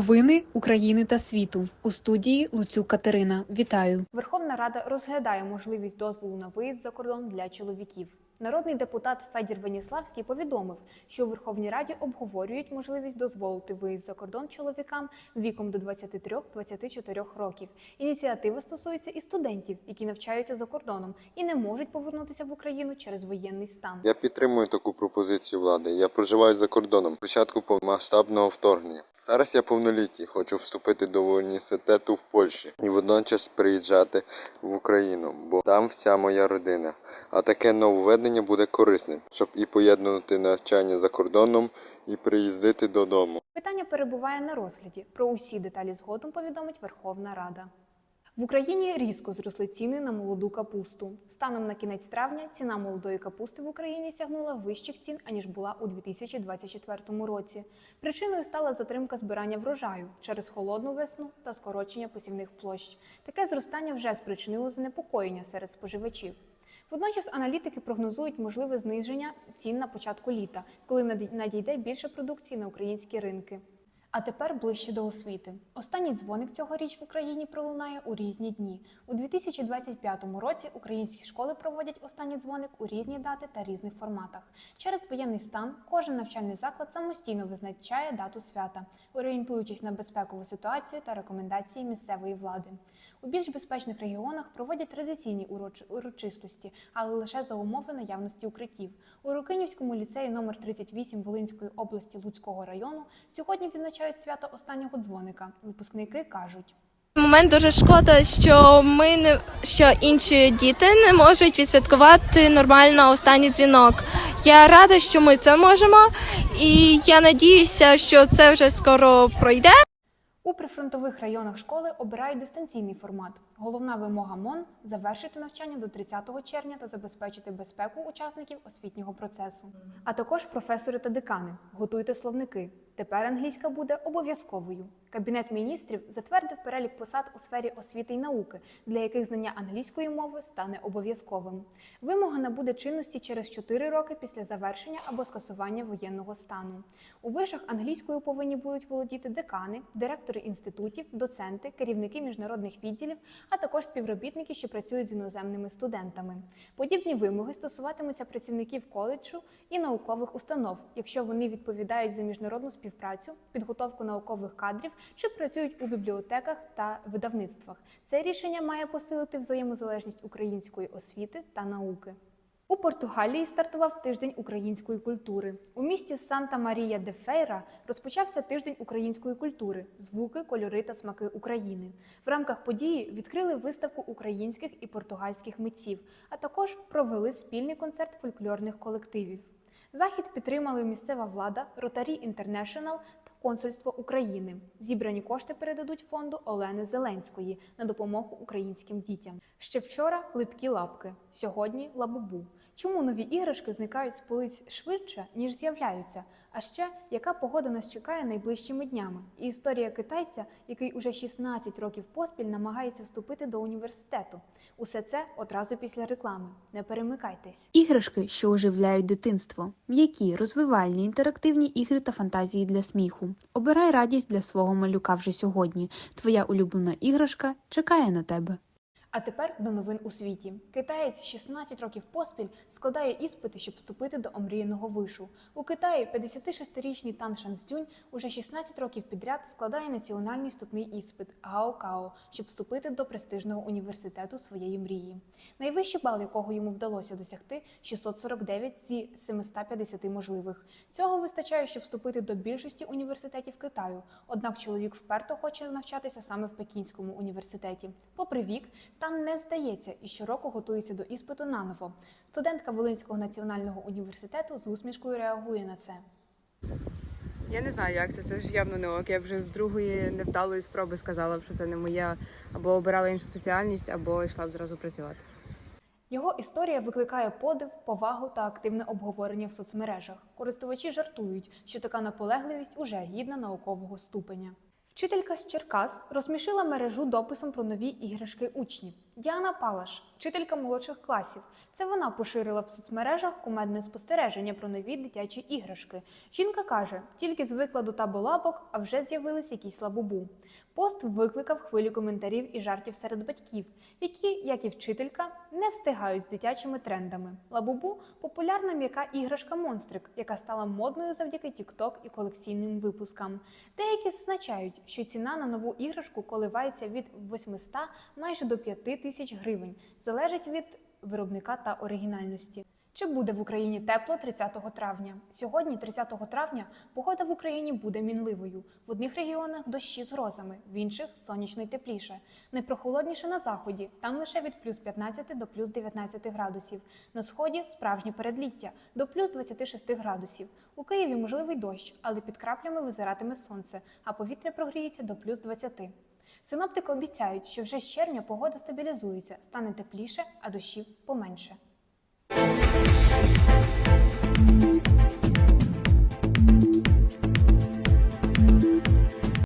Новини України та світу у студії Луцюк Катерина. Вітаю. Верховна Рада розглядає можливість дозволу на виїзд за кордон для чоловіків. Народний депутат Федір Веніславський повідомив, що у Верховній Раді обговорюють можливість дозволити виїзд за кордон чоловікам віком до 23-24 років. Ініціатива стосується і студентів, які навчаються за кордоном і не можуть повернутися в Україну через воєнний стан. Я підтримую таку пропозицію влади. Я проживаю за кордоном початку повномасштабного вторгнення. Зараз я повнолітній, хочу вступити до університету в Польщі і водночас приїжджати в Україну, бо там вся моя родина. А таке нововведення буде корисним, щоб і поєднувати навчання за кордоном, і приїздити додому. Питання перебуває на розгляді. Про усі деталі згодом повідомить Верховна Рада. В Україні різко зросли ціни на молоду капусту. Станом на кінець травня ціна молодої капусти в Україні сягнула вищих цін, аніж була у 2024 році. Причиною стала затримка збирання врожаю через холодну весну та скорочення посівних площ. Таке зростання вже спричинило занепокоєння серед споживачів. Водночас аналітики прогнозують можливе зниження цін на початку літа, коли надійде більше продукції на українські ринки. А тепер ближче до освіти. Останній дзвоник цьогоріч в Україні пролунає у різні дні. У 2025 році українські школи проводять останній дзвоник у різні дати та різних форматах. Через воєнний стан кожен навчальний заклад самостійно визначає дату свята, орієнтуючись на безпекову ситуацію та рекомендації місцевої влади. У більш безпечних регіонах проводять традиційні уроч- урочистості, але лише за умови наявності укриттів. У Рукинівському ліцеї номер 38 Волинської області Луцького району сьогодні відзначають свято останнього дзвоника. Випускники кажуть. Момент дуже шкода, що ми не що інші діти не можуть відсвяткувати нормально останній дзвінок. Я рада, що ми це можемо, і я надіюся, що це вже скоро пройде. У прифронтових районах школи обирають дистанційний формат. Головна вимога МОН завершити навчання до 30 червня та забезпечити безпеку учасників освітнього процесу. А також професори та декани. Готуйте словники. Тепер англійська буде обов'язковою. Кабінет міністрів затвердив перелік посад у сфері освіти й науки, для яких знання англійської мови стане обов'язковим. Вимога набуде чинності через 4 роки після завершення або скасування воєнного стану. У вишах англійською повинні будуть володіти декани, директори інститутів, доценти, керівники міжнародних відділів, а також співробітники, що працюють з іноземними студентами. Подібні вимоги стосуватимуться працівників коледжу і наукових установ, якщо вони відповідають за міжнародну співпрацю, підготовку наукових кадрів чи працюють у бібліотеках та видавництвах. Це рішення має посилити взаємозалежність української освіти та науки. У Португалії стартував тиждень української культури. У місті Санта Марія де Фейра розпочався тиждень української культури, звуки, кольори та смаки України. В рамках події відкрили виставку українських і португальських митців, а також провели спільний концерт фольклорних колективів. Захід підтримали місцева влада, Ротарі Інтернешнл консульство України. Зібрані кошти передадуть фонду Олени Зеленської на допомогу українським дітям. Ще вчора липкі лапки, сьогодні лабубу. Чому нові іграшки зникають з полиць швидше, ніж з'являються? А ще яка погода нас чекає найближчими днями? І історія китайця, який уже 16 років поспіль намагається вступити до університету. Усе це одразу після реклами. Не перемикайтесь. Іграшки, що оживляють дитинство, м'які, розвивальні, інтерактивні ігри та фантазії для сміху. Обирай радість для свого малюка вже сьогодні. Твоя улюблена іграшка чекає на тебе. А тепер до новин у світі. Китаєць 16 років поспіль складає іспити, щоб вступити до омріяного вишу. У Китаї 56-річний Тан Шанцзюнь уже 16 років підряд складає національний вступний іспит Гао-Као, щоб вступити до престижного університету своєї мрії. Найвищий бал, якого йому вдалося досягти 649 зі 750 можливих. Цього вистачає, щоб вступити до більшості університетів Китаю. Однак чоловік вперто хоче навчатися саме в Пекінському університеті. Попри вік, Тан не здається і щороку готується до іспиту наново. Студентка Волинського національного університету з усмішкою реагує на це. Я не знаю, як це. Це ж явно не ок. Я вже з другої невдалої спроби сказала що це не моя, або обирала іншу спеціальність, або йшла б зразу працювати. Його історія викликає подив, повагу та активне обговорення в соцмережах. Користувачі жартують, що така наполегливість уже гідна наукового ступеня. Вчителька з Черкас розсмішила мережу дописом про нові іграшки учнів. Діана Палаш, вчителька молодших класів. Це вона поширила в соцмережах кумедне спостереження про нові дитячі іграшки. Жінка каже, тільки звикла до табу-лапок, а вже з'явились якісь лабубу. Пост викликав хвилю коментарів і жартів серед батьків, які, як і вчителька, не встигають з дитячими трендами. Лабубу популярна м'яка іграшка монстрик, яка стала модною завдяки TikTok і колекційним випускам. Деякі зазначають, що ціна на нову іграшку коливається від 800 майже до 5 тисяч гривень, залежить від виробника та оригінальності. Чи буде в Україні тепло 30 травня? Сьогодні, 30 травня, погода в Україні буде мінливою. В одних регіонах дощі з грозами, в інших сонячно й тепліше. Найпрохолодніше на заході, там лише від плюс 15 до плюс 19 градусів. На сході справжнє передліття до плюс 26 градусів. У Києві можливий дощ, але під краплями визиратиме сонце, а повітря прогріється до плюс 20. Синоптики обіцяють, що вже з червня погода стабілізується, стане тепліше, а дощів поменше.